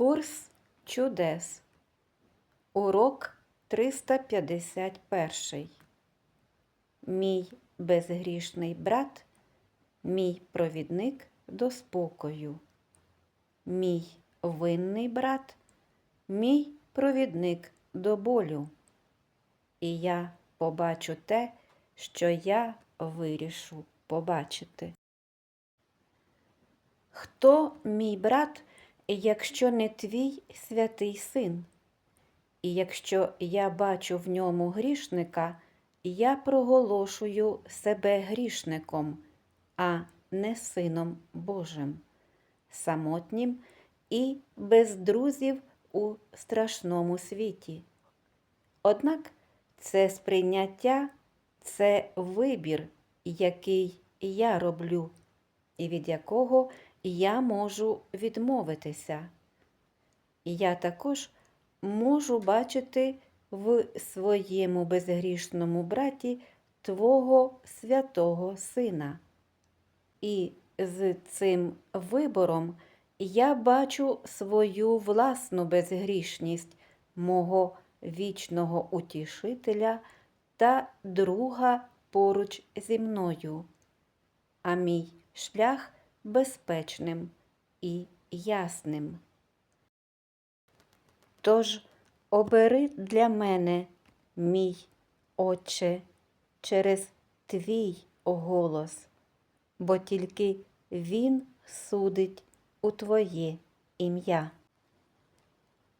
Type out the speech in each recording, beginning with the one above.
Курс чудес. Урок 351. Мій безгрішний брат, мій провідник до спокою. Мій винний брат, мій провідник до болю. І я побачу те, що я вирішу побачити. Хто мій брат, якщо не твій святий син? І якщо я бачу в ньому грішника, я проголошую себе грішником, а не сином Божим, самотнім і без друзів у страшному світі. Однак це сприйняття це вибір, який я роблю, і від якого я можу відмовитися. Я також можу бачити в своєму безгрішному браті Твого святого Сина. І з цим вибором я бачу свою власну безгрішність мого вічного утішителя та друга поруч зі мною, а мій шлях безпечним і ясним. Тож обери для мене, мій Отче, через твій голос, бо тільки Він судить у Твоє ім'я.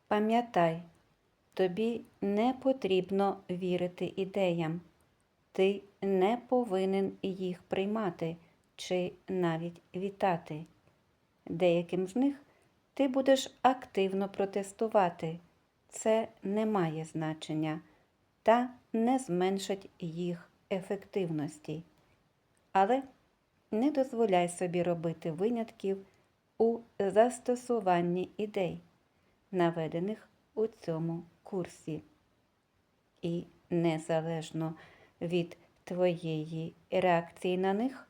Пам'ятай, тобі не потрібно вірити ідеям, ти не повинен їх приймати чи навіть вітати. Деяким з них ти будеш активно протестувати. Це не має значення та не зменшить їх ефективності. Але не дозволяй собі робити винятків у застосуванні ідей, наведених у цьому курсі. І незалежно від твоєї реакції на них,